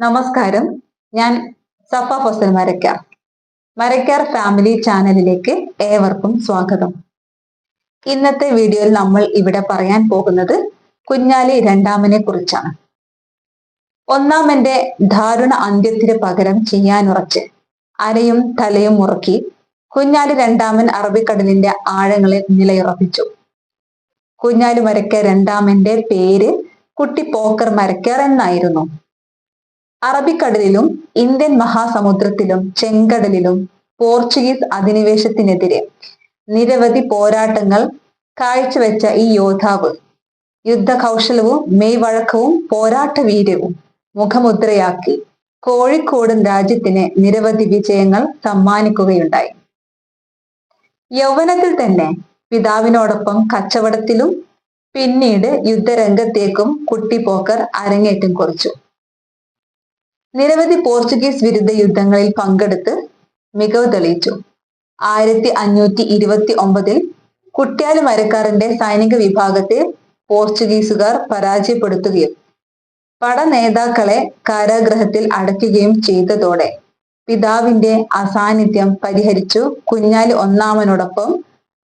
നമസ്കാരം. ഞാൻ സഫ ഫസൽ മരക്കാർ. മരക്കാർ ഫാമിലി ചാനലിലേക്ക് ഏവർക്കും സ്വാഗതം. ഇന്നത്തെ വീഡിയോയിൽ നമ്മൾ ഇവിടെ പറയാൻ പോകുന്നത് കുഞ്ഞാലി രണ്ടാമനെ കുറിച്ചാണ്. ഒന്നാമന്റെ ദാരുണ അന്ത്യത്തിന് പകരം ചെയ്യാനുറച്ച് അരയും തലയും മുറക്കി കുഞ്ഞാലി രണ്ടാമൻ അറബിക്കടലിന്റെ ആഴങ്ങളിൽ നിലയുറപ്പിച്ചു. കുഞ്ഞാലി മരക്കാർ രണ്ടാമന്റെ പേര് കുട്ടി പോക്കർ മരക്കാർ എന്നായിരുന്നു. അറബിക്കടലിലും ഇന്ത്യൻ മഹാസമുദ്രത്തിലും ചെങ്കടലിലും പോർച്ചുഗീസ് അധിനിവേശത്തിനെതിരെ നിരവധി പോരാട്ടങ്ങൾ കാഴ്ചവെച്ച ഈ യോദ്ധാവ്. യുദ്ധകൗശലവും മെയ്വഴക്കവും പോരാട്ട വീര്യവും മുഖമുദ്രയാക്കി കോഴിക്കോട് രാജ്യത്തിന് നിരവധി വിജയങ്ങൾ സമ്മാനിക്കുകയുണ്ടായി. യൗവനത്തിൽ തന്നെ പിതാവിനോടൊപ്പം കച്ചവടത്തിലും പിന്നീട് യുദ്ധരംഗത്തേക്കും കുട്ടി പോക്കർ അരങ്ങേറ്റം കുറിച്ചു. നിരവധി പോർച്ചുഗീസ് വിരുദ്ധ യുദ്ധങ്ങളിൽ പങ്കെടുത്ത് മികവ് തെളിയിച്ചു. ആയിരത്തി അഞ്ഞൂറ്റി ഇരുപത്തി ഒമ്പതിൽ കുട്ടിയാലി മരക്കാരന്റെ സൈനിക വിഭാഗത്തെ പോർച്ചുഗീസുകാർ പരാജയപ്പെടുത്തുകയും പട നേതാക്കളെ കാരാഗ്രഹത്തിൽ അടയ്ക്കുകയും ചെയ്തതോടെ പിതാവിന്റെ അസാന്നിധ്യം പരിഹരിച്ചു. കുഞ്ഞാലി ഒന്നാമനോടൊപ്പം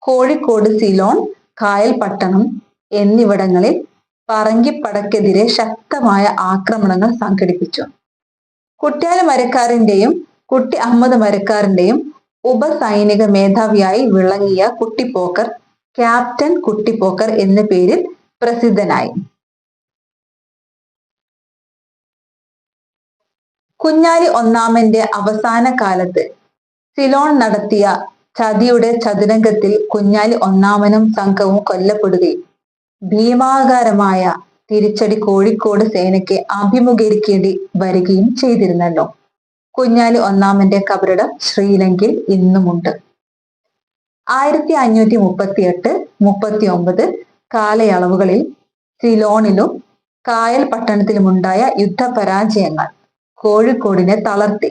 കോഴിക്കോട് സിലോൺ കായൽ പട്ടണം എന്നിവിടങ്ങളിൽ പറങ്കിപ്പടക്കെതിരെ ശക്തമായ ആക്രമണങ്ങൾ സംഘടിപ്പിച്ചു. കുട്യാല മരക്കാരന്റെയും കുട്ടി അഹമ്മദ് മരക്കാരന്റെയും ഉപസൈനിക മേധാവിയായി വിളങ്ങിയ കുട്ടിപ്പോക്കർ ക്യാപ്റ്റൻ കുട്ടിപ്പോക്കർ എന്ന പേരിൽ പ്രസിദ്ധനായി. കുഞ്ഞാലി ഒന്നാമന്റെ അവസാന കാലത്ത് സിലോൺ നടത്തിയ ചതിയുടെ ചതുരംഗത്തിൽ കുഞ്ഞാലി ഒന്നാമനും സംഘവും കൊല്ലപ്പെടുകയും ഭീമാകാരമായ തിരിച്ചടി കോഴിക്കോട് സേനയ്ക്ക് അഭിമുഖീകരിക്കേണ്ടി വരികയും ചെയ്തിരുന്നല്ലോ. കുഞ്ഞാലി ഒന്നാമന്റെ കബറിടം ശ്രീലങ്കയിൽ ഇന്നുമുണ്ട്. ആയിരത്തി അഞ്ഞൂറ്റി മുപ്പത്തി എട്ട് മുപ്പത്തി ഒമ്പത് കാലയളവുകളിൽ സിലോണിലും കായൽ പട്ടണത്തിലുമുണ്ടായ യുദ്ധപരാജയങ്ങൾ കോഴിക്കോടിനെ തളർത്തി.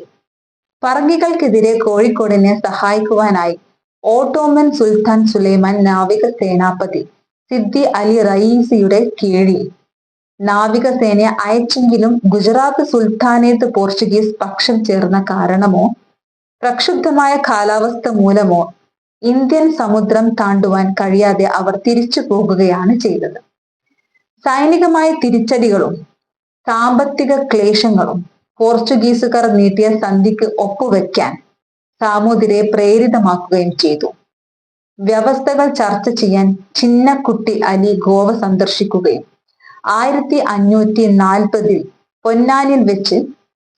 പറങ്കികൾക്കെതിരെ കോഴിക്കോടിനെ സഹായിക്കുവാനായി ഓട്ടോമൻ സുൽത്താൻ സുലൈമാൻ നാവിക സേനാപതി സിദ്ദി അലി റയീസിയുടെ കീഴിൽ നാവികസേനയെ അയച്ചെങ്കിലും ഗുജറാത്ത് സുൽത്താനേത്ത് പോർച്ചുഗീസ് പക്ഷം ചേർന്ന കാരണമോ? പ്രക്ഷുബ്ധമായ കാലാവസ്ഥ മൂലമോ ഇന്ത്യൻ സമുദ്രം താണ്ടുവാൻ കഴിയാതെ അവർ തിരിച്ചു പോകുകയാണ് ചെയ്തത്. സൈനികമായ തിരിച്ചടികളും സാമ്പത്തിക ക്ലേശങ്ങളും പോർച്ചുഗീസുകാർ നീട്ടിയ സന്ധിക്ക് ഒപ്പുവെക്കാൻ സാമൂതിരെ പ്രേരിതമാക്കുകയും ചെയ്തു. വ്യവസ്ഥകൾ ചർച്ച ചെയ്യാൻ ചിന്നക്കുട്ടി അലി ഗോവ സന്ദർശിക്കുകയും ആയിരത്തി അഞ്ഞൂറ്റി നാൽപ്പതിൽ പൊന്നാനിൽ വെച്ച്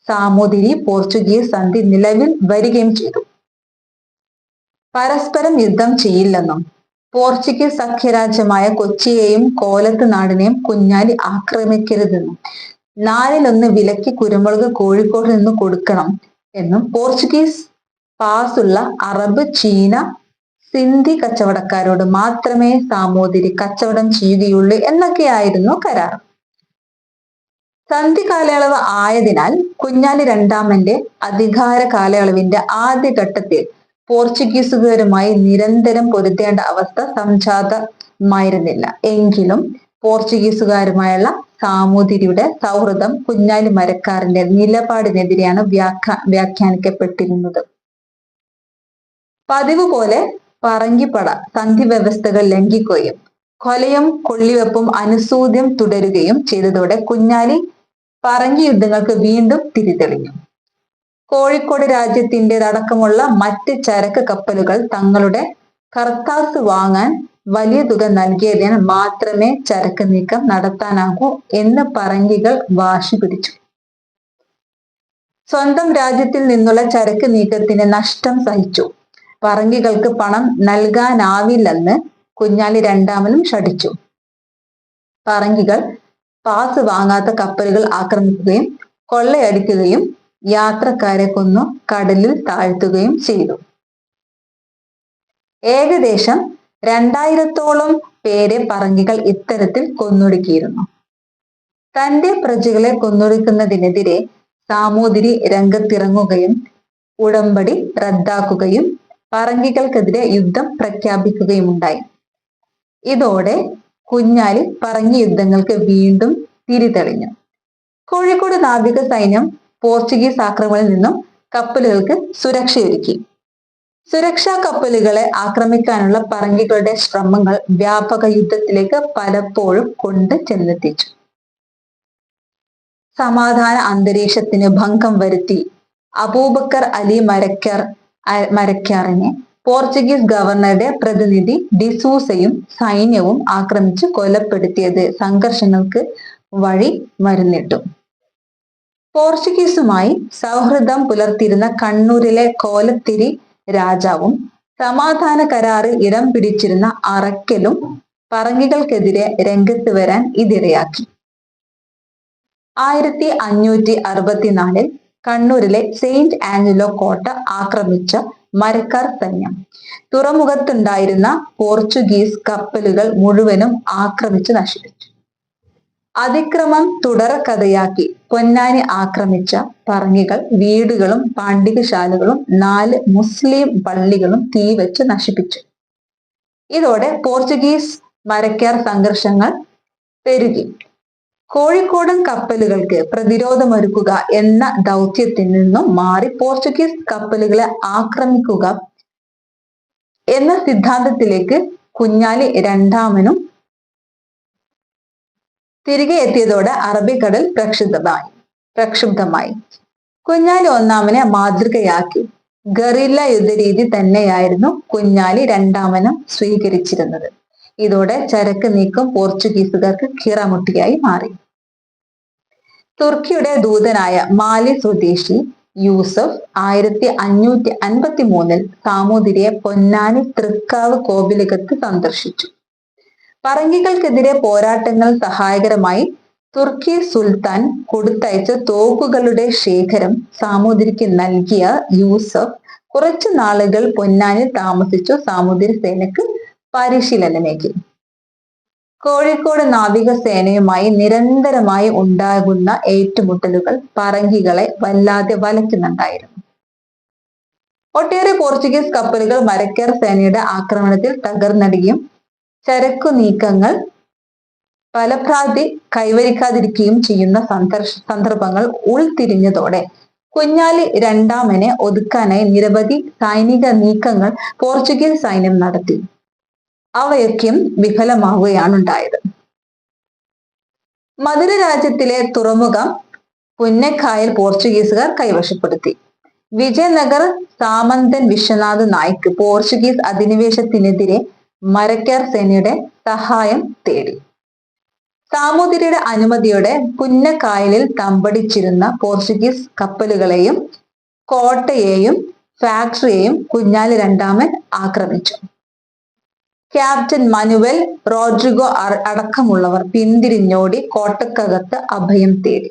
സാമൂതിരി പോർച്ചുഗീസ് സന്ധി നിലവിൽ വരികയും ചെയ്തു. പരസ്പരം യുദ്ധം ചെയ്യില്ലെന്നും പോർച്ചുഗീസ് സഖ്യരാജ്യമായ കൊച്ചിയെയും കോലത്ത് നാടിനെയും കുഞ്ഞാലി ആക്രമിക്കരുതെന്നും നാലിലൊന്ന് വിലക്കി കുരുമുളക് കോഴിക്കോട് നിന്ന് കൊടുക്കണം എന്നും പോർച്ചുഗീസ് പാസുള്ള അറബ് ചീന സിന്ധി കച്ചവടക്കാരോട് മാത്രമേ സാമൂതിരി കച്ചവടം ചെയ്യുകയുള്ളൂ എന്നൊക്കെയായിരുന്നു കരാർ. സന്ധി കാലയളവ് ആയതിനാൽ കുഞ്ഞാലി രണ്ടാമന്റെ അധികാര കാലയളവിന്റെ ആദ്യഘട്ടത്തിൽ പോർച്ചുഗീസുകാരുമായി നിരന്തരം പൊരുത്തേണ്ട അവസ്ഥ സംജാതമായിരുന്നില്ല. എങ്കിലും പോർച്ചുഗീസുകാരുമായുള്ള സാമൂതിരിയുടെ സൗഹൃദം കുഞ്ഞാലി മരക്കാരന്റെ നിലപാടിനെതിരെയാണ് വ്യാഖ്യാ വ്യാഖ്യാനിക്കപ്പെട്ടിരുന്നത്. പതിവ് പോലെ പറങ്കിപ്പട സന്ധി വ്യവസ്ഥകൾ ലംഘിക്കുകയും കൊലയും കൊള്ളിവെപ്പും അനുസൂദ്യം തുടരുകയും ചെയ്തതോടെ കുഞ്ഞാലി പറങ്കി യുദ്ധങ്ങൾക്ക് വീണ്ടും തിരിതെളിഞ്ഞു. കോഴിക്കോട് രാജ്യത്തിന്റെതടക്കമുള്ള മറ്റ് ചരക്ക് കപ്പലുകൾ തങ്ങളുടെ കർത്താസ് വാങ്ങാൻ വലിയ തുക നൽകിയതിനാൽ മാത്രമേ ചരക്ക് നീക്കം നടത്താനാകൂ എന്ന് പറങ്കികൾ വാശി പിടിച്ചു. സ്വന്തം രാജ്യത്തിൽ നിന്നുള്ള ചരക്ക് നീക്കത്തിന് നഷ്ടം സഹിച്ചു. പറങ്കികൾക്ക് പണം നൽകാനാവില്ലെന്ന് കുഞ്ഞാലി രണ്ടാമനും ഷടിച്ചു പറങ്കികൾ പാസ് വാങ്ങാത്ത കപ്പലുകൾ ആക്രമിക്കുകയും കൊള്ളയടിക്കുകയും യാത്രക്കാരെ കൊന്നു കടലിൽ താഴ്ത്തുകയും ചെയ്തു. ഏകദേശം രണ്ടായിരത്തോളം പേരെ പറങ്കികൾ ഇത്തരത്തിൽ കൊന്നൊടുക്കിയിരുന്നു. തന്റെ പ്രജകളെ കൊന്നൊടുക്കുന്നതിനെതിരെ സാമൂതിരി രംഗത്തിറങ്ങുകയും ഉടമ്പടി റദ്ദാക്കുകയും പറങ്കികൾക്കെതിരെ യുദ്ധം പ്രഖ്യാപിക്കുകയുമുണ്ടായി. ഇതോടെ കുഞ്ഞാലി പറങ്ങി യുദ്ധങ്ങൾക്ക് വീണ്ടും തിരിതെളിഞ്ഞു. കോഴിക്കോട് നാവിക സൈന്യം പോർച്ചുഗീസ് ആക്രമണത്തിൽ നിന്നും കപ്പലുകൾക്ക് സുരക്ഷയൊരുക്കി സുരക്ഷാ കപ്പലുകളെ ആക്രമിക്കാനുള്ള പറങ്കികളുടെ ശ്രമങ്ങൾ വ്യാപക യുദ്ധത്തിലേക്ക് പലപ്പോഴും കൊണ്ട് ചെന്നെത്തിച്ചു. സമാധാന അന്തരീക്ഷത്തിന് ഭംഗം വരുത്തി. അബൂബക്കർ അലി മരക്കാർ മരക്കാറിനെ പോർച്ചുഗീസ് ഗവർണറുടെ പ്രതിനിധി ഡിസൂസയും സൈന്യവും ആക്രമിച്ച് കൊലപ്പെടുത്തിയത് സംഘർഷങ്ങൾക്ക് വഴി മരുന്നിട്ടു. പോർച്ചുഗീസുമായി സൗഹൃദം പുലർത്തിയിരുന്ന കണ്ണൂരിലെ കോലത്തിരി രാജാവും സമാധാന കരാറിൽ ഇടം പിടിച്ചിരുന്ന അറക്കലും പറങ്കികൾക്കെതിരെ രംഗത്ത് വരാൻ ഇതിരയാക്കി. ആയിരത്തി അഞ്ഞൂറ്റി അറുപത്തിനാലിൽ കണ്ണൂരിലെ സെയിന്റ് ആഞ്ചലോ കോട്ട ആക്രമിച്ച മരക്കാർ സൈന്യം. തുറമുഖത്തുണ്ടായിരുന്ന പോർച്ചുഗീസ് കപ്പലുകൾ മുഴുവനും ആക്രമിച്ച് നശിപ്പിച്ചു. അതിക്രമം തുടർക്കഥയാക്കി പൊന്നാനി ആക്രമിച്ച പറങ്ങികൾ വീടുകളും പാണ്ഡികശാലകളും നാല് മുസ്ലിം പള്ളികളും തീവച്ച് നശിപ്പിച്ചു. ഇതോടെ പോർച്ചുഗീസ് മരക്കാർ സംഘർഷങ്ങൾ പെരുകി. കോഴിക്കോടൻ കപ്പലുകൾക്ക് പ്രതിരോധമൊരുക്കുക എന്ന ദൗത്യത്തിൽ നിന്നും മാറി പോർച്ചുഗീസ് കപ്പലുകളെ ആക്രമിക്കുക എന്ന സിദ്ധാന്തത്തിലേക്ക് കുഞ്ഞാലി രണ്ടാമനും തിരികെ എത്തിയതോടെ അറബിക്കടൽ പ്രക്ഷുബ്ധമായി പ്രക്ഷുബ്ധമായി. കുഞ്ഞാലി ഒന്നാമനെ മാതൃകയാക്കി. ഗറില്ല യുദ്ധരീതി തന്നെയായിരുന്നു കുഞ്ഞാലി രണ്ടാമനും സ്വീകരിച്ചിരുന്നത്. ഇതോടെ ചരക്ക് നീക്കം പോർച്ചുഗീസുകാർക്ക് കീറാമുട്ടിയായി മാറി. തുർക്കിയുടെ ദൂതനായ മാലി സ്വദേശി യൂസഫ് ആയിരത്തി അഞ്ഞൂറ്റി അൻപത്തി മൂന്നിൽ സാമൂതിരിയെ പൊന്നാനി തൃക്കാവ് കോവിലകത്ത് സന്ദർശിച്ചു. പറങ്കികൾക്കെതിരെ പോരാട്ടങ്ങൾ സഹായകരമായി തുർക്കി സുൽത്താൻ കൊടുത്തയച്ച തോക്കുകളുടെ ശേഖരം സാമൂതിരിക്ക് നൽകിയ യൂസഫ് കുറച്ചു നാളുകൾ പൊന്നാനിൽ താമസിച്ചു സാമൂതിരി സേനക്ക് പരിശീലനമേകി കോഴിക്കോട് നാവികസേനയുമായി നിരന്തരമായി ഉണ്ടാകുന്ന ഏറ്റുമുട്ടലുകൾ പറങ്കികളെ വല്ലാതെ വലയ്ക്കുന്നുണ്ടായിരുന്നു. ഒട്ടേറെ പോർച്ചുഗീസ് കപ്പലുകൾ മരക്കേർ സേനയുടെ ആക്രമണത്തിൽ തകർന്നടിയും ചരക്കു നീക്കങ്ങൾ ഫലപ്രാപ്തി കൈവരിക്കാതിരിക്കുകയും ചെയ്യുന്ന സന്ദർശ സന്ദർഭങ്ങൾ ഉൾത്തിരിഞ്ഞതോടെ കുഞ്ഞാലി രണ്ടാമനെ ഒതുക്കാനായി നിരവധി സൈനിക നീക്കങ്ങൾ പോർച്ചുഗീസ് സൈന്യം നടത്തി. അവയൊക്കെയും വിഫലമാവുകയാണ് ഉണ്ടായത് മധുര രാജ്യത്തിലെ തുറമുഖം പുന്നക്കായൽ പോർച്ചുഗീസുകാർ കൈവശപ്പെടുത്തി. വിജയനഗർ സാമന്തൻ വിശ്വനാഥ് നായിക്ക് പോർച്ചുഗീസ് അധിനിവേശത്തിനെതിരെ മരക്കാർ സേനയുടെ സഹായം തേടി. സാമൂതിരിയുടെ അനുമതിയോടെ പുന്നക്കായലിൽ തമ്പടിച്ചിരുന്ന പോർച്ചുഗീസ് കപ്പലുകളെയും കോട്ടയെയും ഫാക്ടറിയെയും കുഞ്ഞാലി രണ്ടാമൻ ആക്രമിച്ചു. ക്യാപ്റ്റൻ മനുവൽ റോഡ്രിഗോ അടക്കമുള്ളവർ പിന്തിരിഞ്ഞോടി കോട്ടക്കകത്ത് അഭയം തേടി.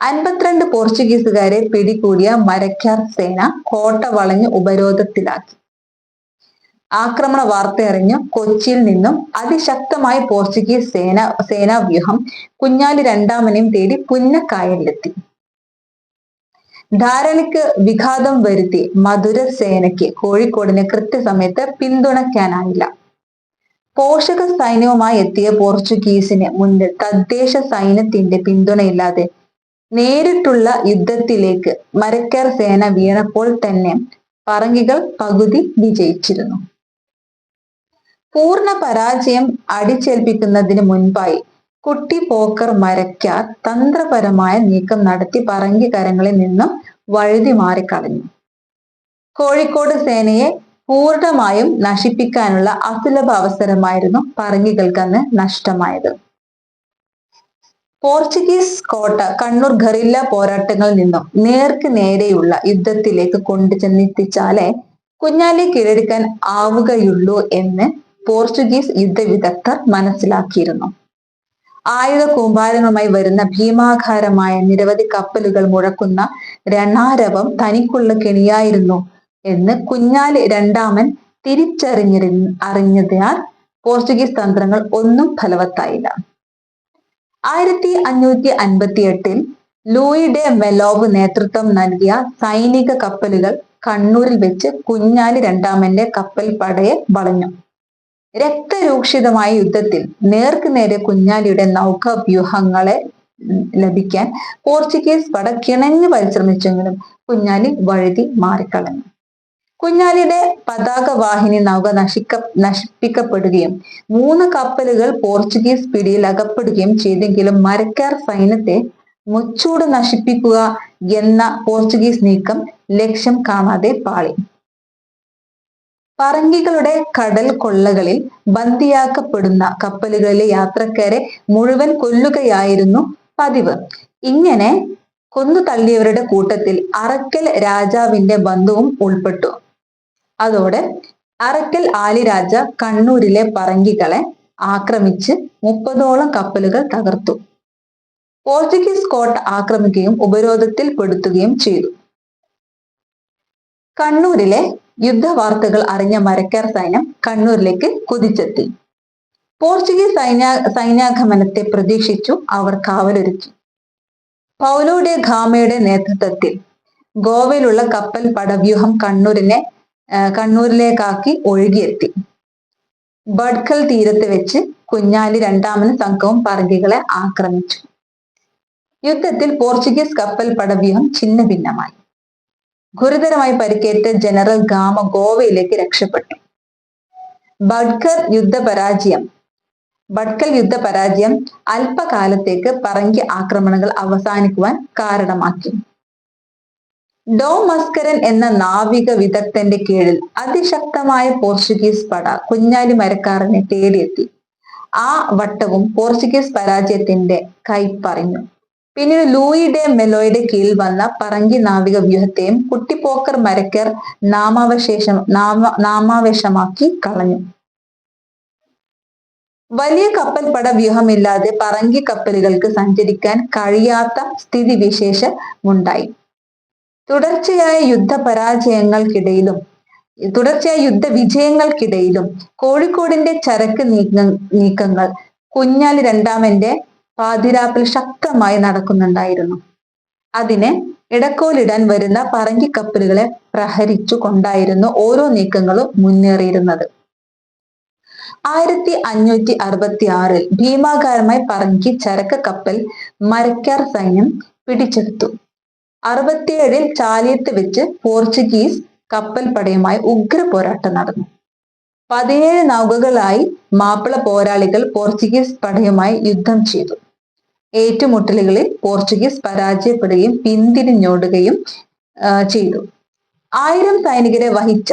അൻപത്തിരണ്ട് പോർച്ചുഗീസുകാരെ പിടികൂടിയ മരക്കാർ സേന കോട്ട വളഞ്ഞ് ഉപരോധത്തിലാക്കി. ആക്രമണ വാർത്തയറിഞ്ഞ് കൊച്ചിയിൽ നിന്നും അതിശക്തമായ പോർച്ചുഗീസ് സേന സേനാവ്യൂഹം കുഞ്ഞാലി രണ്ടാമനെയും തേടി പുന്നക്കായലിലെത്തി. ധാരണയ്ക്ക് വിഘാതം വരുത്തി മധുര സേനയ്ക്ക് കോഴിക്കോടിനെ കൃത്യസമയത്ത് പിന്തുണയ്ക്കാനായില്ല. പോഷക സൈന്യവുമായി എത്തിയ പോർച്ചുഗീസിന് മുന്നിൽ തദ്ദേശ സൈന്യത്തിന്റെ പിന്തുണയില്ലാതെ നേരിട്ടുള്ള യുദ്ധത്തിലേക്ക് മരക്കാർ സേന വീണപ്പോൾ തന്നെ പറങ്കികൾ പകുതി വിജയിച്ചിരുന്നു. പൂർണ പരാജയം അടിച്ചേൽപ്പിക്കുന്നതിന് മുൻപായി കുട്ടി പോക്കർ മരയ്ക്കാർ തന്ത്രപരമായ നീക്കം നടത്തി പറങ്കി കരങ്ങളിൽ നിന്നും വഴുതി മാറിക്കളഞ്ഞു. കോഴിക്കോട് സേനയെ പൂർണമായും നശിപ്പിക്കാനുള്ള അസുലഭ അവസരമായിരുന്നു പറങ്കികൾക്ക് അന്ന് നഷ്ടമായത്. പോർച്ചുഗീസ് കോട്ട കണ്ണൂർ ഗറില്ല പോരാട്ടങ്ങളിൽ നിന്നും നേർക്ക് നേരെയുള്ള യുദ്ധത്തിലേക്ക് കൊണ്ടു ചെന്നെത്തിച്ചാലേ കുഞ്ഞാലി കീഴടക്കാൻ ആവുകയുള്ളൂ എന്ന് പോർച്ചുഗീസ് യുദ്ധവിദഗ്ധർ മനസ്സിലാക്കിയിരുന്നു. ആയുധ കൂമ്പാരങ്ങളുമായി വരുന്ന ഭീമാകാരമായ നിരവധി കപ്പലുകൾ മുഴക്കുന്ന രണാരവം തനിക്കുള്ള കെണിയായിരുന്നു എന്ന് കുഞ്ഞാലി രണ്ടാമൻ തിരിച്ചറിഞ്ഞിരു അറിഞ്ഞതിനാൽ പോർച്ചുഗീസ് തന്ത്രങ്ങൾ ഒന്നും ഫലവത്തായില്ല. ആയിരത്തി അഞ്ഞൂറ്റി അൻപത്തി എട്ടിൽ ലൂയി ഡെ മെലോവ് നേതൃത്വം നൽകിയ സൈനിക കപ്പലുകൾ കണ്ണൂരിൽ വെച്ച് കുഞ്ഞാലി രണ്ടാമന്റെ കപ്പൽ പടയെ വളഞ്ഞു. രക്തരൂക്ഷിതമായ യുദ്ധത്തിൽ നേർക്ക് നേരെ കുഞ്ഞാലിയുടെ നൗകാ വ്യൂഹങ്ങളെ ലഭിക്കാൻ പോർച്ചുഗീസ് പട പരിശ്രമിച്ചെങ്കിലും കുഞ്ഞാലി വഴുതി മാറിക്കളഞ്ഞു. കുഞ്ഞാലിയുടെ പതാകവാഹിനി നൗക നശിക്ക നശിപ്പിക്കപ്പെടുകയും മൂന്ന് കപ്പലുകൾ പോർച്ചുഗീസ് പിടിയിൽ അകപ്പെടുകയും ചെയ്തെങ്കിലും മരക്കാർ സൈന്യത്തെ മുച്ചൂട് നശിപ്പിക്കുക എന്ന പോർച്ചുഗീസ് നീക്കം ലക്ഷ്യം കാണാതെ പാളി. പറങ്കികളുടെ കടൽ കൊള്ളകളിൽ ബന്ദിയാക്കപ്പെടുന്ന കപ്പലുകളിലെ യാത്രക്കാരെ മുഴുവൻ കൊല്ലുകയായിരുന്നു പതിവ്. ഇങ്ങനെ കൊന്നു തള്ളിയവരുടെ കൂട്ടത്തിൽ അറക്കൽ രാജാവിന്റെ ബന്ധുവും ഉൾപ്പെട്ടു. അതോടെ അറക്കൽ ആലിരാജ കണ്ണൂരിലെ പറങ്കികളെ ആക്രമിച്ച് മുപ്പതോളം കപ്പലുകൾ തകർത്തു. പോർച്ചുഗീസ് കോട്ട ആക്രമിക്കുകയും ഉപരോധത്തിൽ പെടുത്തുകയും ചെയ്തു. കണ്ണൂരിലെ യുദ്ധവാർത്തകൾ അറിഞ്ഞ മരക്കാർ സൈന്യം കണ്ണൂരിലേക്ക് കുതിച്ചെത്തി. പോർച്ചുഗീസ് സൈന്യ സൈന്യാഗമനത്തെ പ്രതീക്ഷിച്ചു അവർ കാവലൊരുക്കി. പൗലോയുടെ ഖാമയുടെ നേതൃത്വത്തിൽ ഗോവയിലുള്ള കപ്പൽ പടവ്യൂഹം കണ്ണൂരിനെ കണ്ണൂരിലേക്കാക്കി ഒഴുകിയെത്തി. ബഡ്കൽ തീരത്ത് വെച്ച് കുഞ്ഞാലി രണ്ടാമൻ സംഘവും പറങ്കികളെ ആക്രമിച്ചു. യുദ്ധത്തിൽ പോർച്ചുഗീസ് കപ്പൽ പടവ്യൂഹം ഛിന്ന ഭിന്നമായി ഗുരുതരമായി പരിക്കേറ്റ ജനറൽ ഗാമ ഗോവയിലേക്ക് രക്ഷപ്പെട്ടു. ബഡ്കർ യുദ്ധ പരാജയം. ബഡ്കൽ യുദ്ധ പരാജയം അല്പകാലത്തേക്ക് പറങ്കി ആക്രമണങ്ങൾ അവസാനിക്കുവാൻ കാരണമാക്കി. ഡോ മസ്കരൻ എന്ന നാവിക വിദഗ്ധന്റെ കീഴിൽ അതിശക്തമായ പോർച്ചുഗീസ് പട കുഞ്ഞാലി മരക്കാരനെ തേടിയെത്തി. ആ വട്ടവും പോർച്ചുഗീസ് പരാജയത്തിന്റെ കൈപ്പറഞ്ഞു. പിന്നീട് ലൂയി മെലോയുടെ കീഴിൽ വന്ന പറങ്കി നാവിക വ്യൂഹത്തെയും കുട്ടിപ്പോക്കർ മരക്കർ നാമാവശേഷം നാമ നാമാവേശമാക്കി കളഞ്ഞു. വലിയ കപ്പൽ പട വ്യൂഹമില്ലാതെ പറങ്കി കപ്പലുകൾക്ക് സഞ്ചരിക്കാൻ കഴിയാത്ത സ്ഥിതിവിശേഷമുണ്ടായി തുടർച്ചയായ യുദ്ധ പരാജയങ്ങൾക്കിടയിലും തുടർച്ചയായ യുദ്ധ വിജയങ്ങൾക്കിടയിലും കോഴിക്കോടിന്റെ ചരക്ക് നീക്ക നീക്കങ്ങൾ കുഞ്ഞാലി രണ്ടാമന്റെ പാതിരാപ്പിൽ ശക്തമായി നടക്കുന്നുണ്ടായിരുന്നു. അതിനെ ഇടക്കോലിടാൻ വരുന്ന പറങ്കി കപ്പലുകളെ പ്രഹരിച്ചു കൊണ്ടായിരുന്നു ഓരോ നീക്കങ്ങളും മുന്നേറിയിരുന്നത്. ആയിരത്തി അഞ്ഞൂറ്റി അറുപത്തി ആറിൽ ഭീമാകാരമായി പറങ്കി ചരക്ക് കപ്പൽ മരക്കാർ സൈന്യം പിടിച്ചെടുത്തു. അറുപത്തിയേഴിൽ ചാലിയത്ത് വെച്ച് പോർച്ചുഗീസ് കപ്പൽ പടയുമായി ഉഗ്ര പോരാട്ടം നടന്നു. പതിനേഴ് നൗകകളായി മാപ്പിള പോരാളികൾ പോർച്ചുഗീസ് പടയുമായി യുദ്ധം ചെയ്തു. ഏറ്റുമുട്ടലുകളിൽ പോർച്ചുഗീസ് പരാജയപ്പെടുകയും പിന്തിരിഞ്ഞോടുകയും ചെയ്തു. ആയിരം സൈനികരെ വഹിച്ച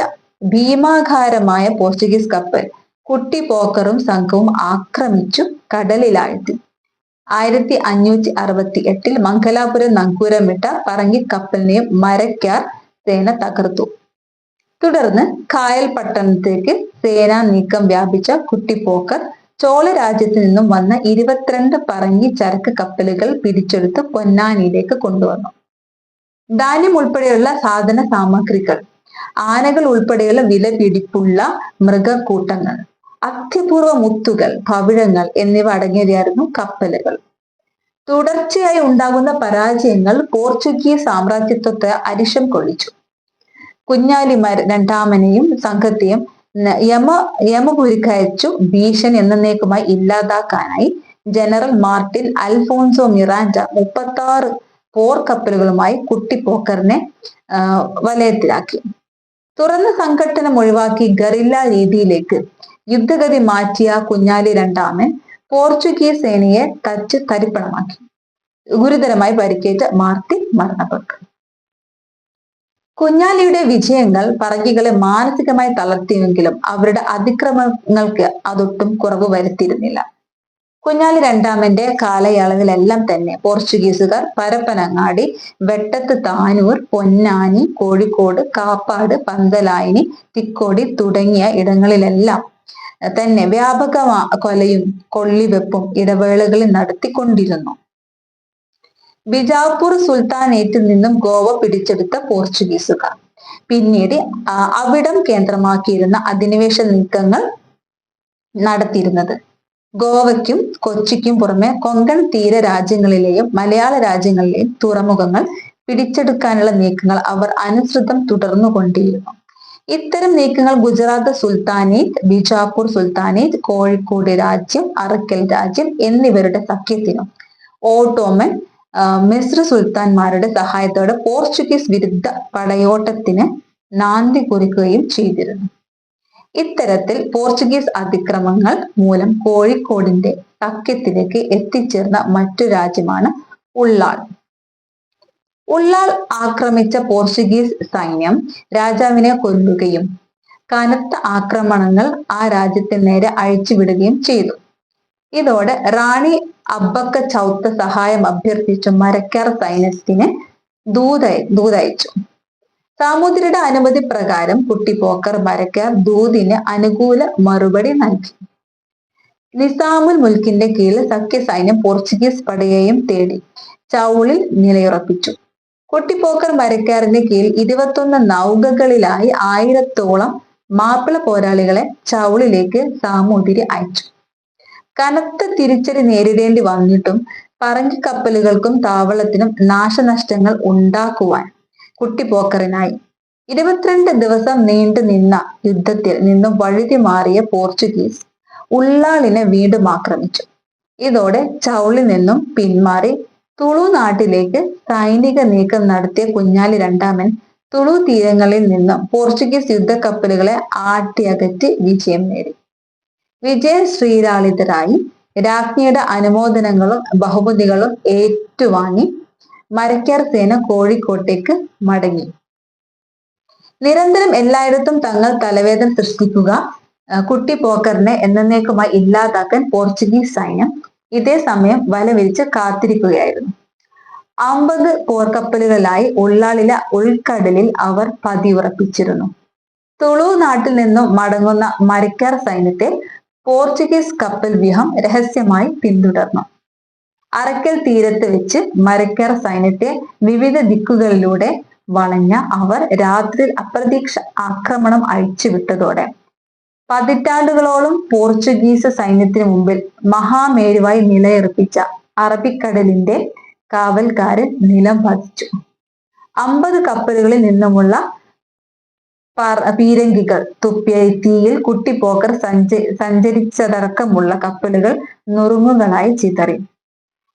ഭീമാകാരമായ പോർച്ചുഗീസ് കപ്പൽ കുട്ടി പോക്കറും സംഘവും ആക്രമിച്ചു കടലിലാഴ്ത്തി. ആയിരത്തി അഞ്ഞൂറ്റി അറുപത്തി എട്ടിൽ മംഗലാപുരം നങ്കൂരമിട്ട പറങ്ങി കപ്പലിനെയും മരക്കാർ സേന തകർത്തു. തുടർന്ന് കായൽ പട്ടണത്തേക്ക് സേനാ നീക്കം വ്യാപിച്ച കുട്ടിപ്പോക്കർ ചോള രാജ്യത്തു നിന്നും വന്ന ഇരുപത്തിരണ്ട് പറങ്ങി ചരക്ക് കപ്പലുകൾ പിടിച്ചെടുത്ത് പൊന്നാനിയിലേക്ക് കൊണ്ടുവന്നു. ധാന്യം ഉൾപ്പെടെയുള്ള സാധന സാമഗ്രികൾ ആനകൾ ഉൾപ്പെടെയുള്ള വില പിടിപ്പുള്ള മൃഗക്കൂട്ടങ്ങൾ അത്യപൂർവ മുത്തുകൾ പവിഴങ്ങൾ എന്നിവ അടങ്ങിയവയായിരുന്നു കപ്പലുകൾ. തുടർച്ചയായി ഉണ്ടാകുന്ന പരാജയങ്ങൾ പോർച്ചുഗീസ് സാമ്രാജ്യത്വത്തെ അരിശം കൊള്ളിച്ചു. കുഞ്ഞാലിമാർ രണ്ടാമനെയും സംഘത്തെയും യമ യമപുരിക്കയച്ചു ഭീഷണി എന്നേക്കുമായി ഇല്ലാതാക്കാനായി ജനറൽ മാർട്ടിൻ അൽഫോൺസോ മിറാൻഡ മുപ്പത്തി ആറ് പോർ കപ്പലുകളുമായി കുട്ടിപ്പോക്കറിനെ വലയത്തിലാക്കി. തുറന്ന സംഘട്ടനം ഒഴിവാക്കി ഗറില്ല രീതിയിലേക്ക് യുദ്ധഗതി മാറ്റിയ കുഞ്ഞാലി രണ്ടാമൻ പോർച്ചുഗീസ് സേനയെ തച്ച് തരിപ്പണമാക്കി. ഗുരുതരമായി പരിക്കേറ്റ മാർട്ടിൻ മരണപ്പെട്ടു. കുഞ്ഞാലിയുടെ വിജയങ്ങൾ പറങ്കികളെ മാനസികമായി തളർത്തിയെങ്കിലും അവരുടെ അതിക്രമങ്ങൾക്ക് അതൊട്ടും കുറവ് വരുത്തിയിരുന്നില്ല. കുഞ്ഞാലി രണ്ടാമന്റെ കാലയളവിലെല്ലാം തന്നെ പോർച്ചുഗീസുകാർ പരപ്പനങ്ങാടി വെട്ടത്ത് താനൂർ പൊന്നാനി കോഴിക്കോട് കാപ്പാട് പന്തലായിനി തിക്കോടി തുടങ്ങിയ ഇടങ്ങളിലെല്ലാം തന്നെ വ്യാപക കൊലയും കൊള്ളിവെപ്പും ഇടവേളകളിൽ നടത്തിക്കൊണ്ടിരുന്നു. ബിജാപൂർ സുൽത്താനേറ്റിൽ നിന്നും ഗോവ പിടിച്ചെടുത്ത പോർച്ചുഗീസുകാർ. പിന്നീട് അവിടം കേന്ദ്രമാക്കിയിരുന്ന അധിനിവേശ നീക്കങ്ങൾ നടത്തിയിരുന്നത്. ഗോവയ്ക്കും കൊച്ചിക്കും പുറമെ കൊങ്കൺ തീര രാജ്യങ്ങളിലെയും മലയാള രാജ്യങ്ങളിലെയും തുറമുഖങ്ങൾ പിടിച്ചെടുക്കാനുള്ള നീക്കങ്ങൾ അവർ അനുസൃതം തുടർന്നുകൊണ്ടിരുന്നു ഇത്തരം നീക്കങ്ങൾ ഗുജറാത്ത് സുൽത്താനേറ്റ് ബിജാപൂർ സുൽത്താനേറ്റ് കോഴിക്കോട് രാജ്യം അറക്കൽ രാജ്യം എന്നിവരുടെ സഖ്യത്തിനും ഓട്ടോമൻ മിസ്ര സുൽത്താൻമാരുടെ സഹായത്തോടെ പോർച്ചുഗീസ് വിരുദ്ധ പടയോട്ടത്തിന് നാന്തി കുറിക്കുകയും ചെയ്തിരുന്നു. ഇത്തരത്തിൽ പോർച്ചുഗീസ് അതിക്രമങ്ങൾ മൂലം കോഴിക്കോടിന്റെ സഖ്യത്തിലേക്ക് എത്തിച്ചേർന്ന മറ്റു രാജ്യമാണ് ഉള്ളാൾ. ഉള്ളാൾ ആക്രമിച്ച പോർച്ചുഗീസ് സൈന്യം രാജാവിനെ കൊല്ലുകയും കനത്ത ആക്രമണങ്ങൾ ആ രാജ്യത്തിന് നേരെ അഴിച്ചുവിടുകയും ചെയ്തു. ഇതോടെ റാണി അബ്ബക്ക ചൗത്ത സഹായം അഭ്യർത്ഥിച്ചു. മരക്കാർ സൈന്യത്തിന് ദൂത ദൂതയച്ചു. സാമൂതിരിയുടെ അനുമതി പ്രകാരം കുട്ടി പോക്കർ മരക്കാർ ദൂതിന് അനുകൂല മറുപടി നൽകി. നിസാമുൽ മുൽക്കിന്റെ കീഴിൽ സഖ്യ സൈന്യം പോർച്ചുഗീസ് പടയെയും തേടി ചൗളിൽ നിലയുറപ്പിച്ചു. കുട്ടിപ്പോക്കർ മരക്കാറിന്റെ കീഴിൽ ഇരുപത്തൊന്ന് നൗകകളിലായി ആയിരത്തോളം മാപ്പിള പോരാളികളെ ചൗളിലേക്ക് സാമൂതിരി അയച്ചു. കനത്ത തിരിച്ചടി നേരിടേണ്ടി വന്നിട്ടും പറങ്കിക്കപ്പലുകൾക്കും താവളത്തിനും നാശനഷ്ടങ്ങൾ ഉണ്ടാക്കുവാൻ കുട്ടിപ്പോക്കറിനായി ഇരുപത്തിരണ്ട് ദിവസം നീണ്ടു നിന്ന യുദ്ധത്തിൽ നിന്നും വഴുതി മാറിയ പോർച്ചുഗീസ് ഉള്ളാളിനെ വീണ്ടും ആക്രമിച്ചു. ഇതോടെ ചൗളിൽ നിന്നും പിന്മാറി തുളു നാട്ടിലേക്ക് സൈനിക നീക്കം നടത്തിയ കുഞ്ഞാലി രണ്ടാമൻ തുളു തീരങ്ങളിൽ നിന്നും പോർച്ചുഗീസ് യുദ്ധക്കപ്പലുകളെ ആട്ടിയകറ്റി വിജയം നേടി. വിജയ ശ്രീലാളിതരായി രാജ്ഞിയുടെ അനുമോദനങ്ങളും ബഹുമതികളും ഏറ്റുവാങ്ങി മരക്കാർ സേന കോഴിക്കോട്ടേക്ക് മടങ്ങി. നിരന്തരം എല്ലായിടത്തും തങ്ങൾ തലവേദന സൃഷ്ടിക്കുക കുട്ടി പോക്കറിനെ എന്നേക്കുമായി ഇല്ലാതാക്കാൻ പോർച്ചുഗീസ് സൈന്യം ഇതേ സമയം വല വിരിച്ച് കാത്തിരിക്കുകയായിരുന്നു. അമ്പത് പോർക്കപ്പലുകളായി ഉള്ളാളിലെ ഉൾക്കടലിൽ അവർ പതിയുറപ്പിച്ചിരുന്നു. തുളു നാട്ടിൽ നിന്നും മടങ്ങുന്ന മരക്കാർ സൈന്യത്തെ പോർച്ചുഗീസ് കപ്പൽ വ്യൂഹം രഹസ്യമായി പിന്തുടർന്നു. അറക്കൽ തീരത്ത് വെച്ച് മരക്കർ സൈന്യത്തെ വിവിധ ദിക്കുകളിലൂടെ വളഞ്ഞ അവർ രാത്രി അപ്രതീക്ഷ ആക്രമണം അഴിച്ചുവിട്ടതോടെ പതിറ്റാണ്ടുകളോളം പോർച്ചുഗീസ് സൈന്യത്തിന് മുമ്പിൽ മഹാമേരുവായി നിലയുറപ്പിച്ച അറബിക്കടലിന്റെ കാവൽക്കാരൻ നിലം പതിച്ചു അമ്പത് കപ്പലുകളിൽ നിന്നുമുള്ള പീരങ്കികൾ തുപ്പിയ തീയിൽ കുട്ടിപ്പോക്കർ സഞ്ച സഞ്ചരിച്ചതടക്കമുള്ള കപ്പലുകൾ നുറുങ്ങുകളായി ചിതറി.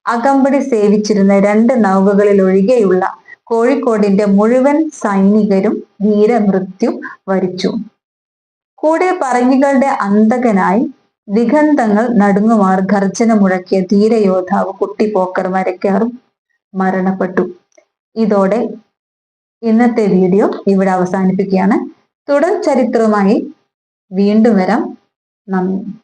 അകമ്പടി സേവിച്ചിരുന്ന രണ്ട് നൗകകളിൽ ഒഴികെയുള്ള കോഴിക്കോടിന്റെ മുഴുവൻ സൈനികരും വീരമൃത്യു വരിച്ചു. കൂടെ പറങ്കികളുടെ അന്തകനായി ദിഗന്ധങ്ങൾ നടുങ്ങുമാർ ഗർജന മുഴക്കിയ ധീരയോദ്ധാവ് കുട്ടിപ്പോക്കർ വരയ്ക്കാറും മരണപ്പെട്ടു. ഇതോടെ ഇന്നത്തെ വീഡിയോ ഇവിടെ അവസാനിപ്പിക്കുകയാണ്. തുടർ ചരിത്രവുമായി വീണ്ടും വരാം. നന്ദി.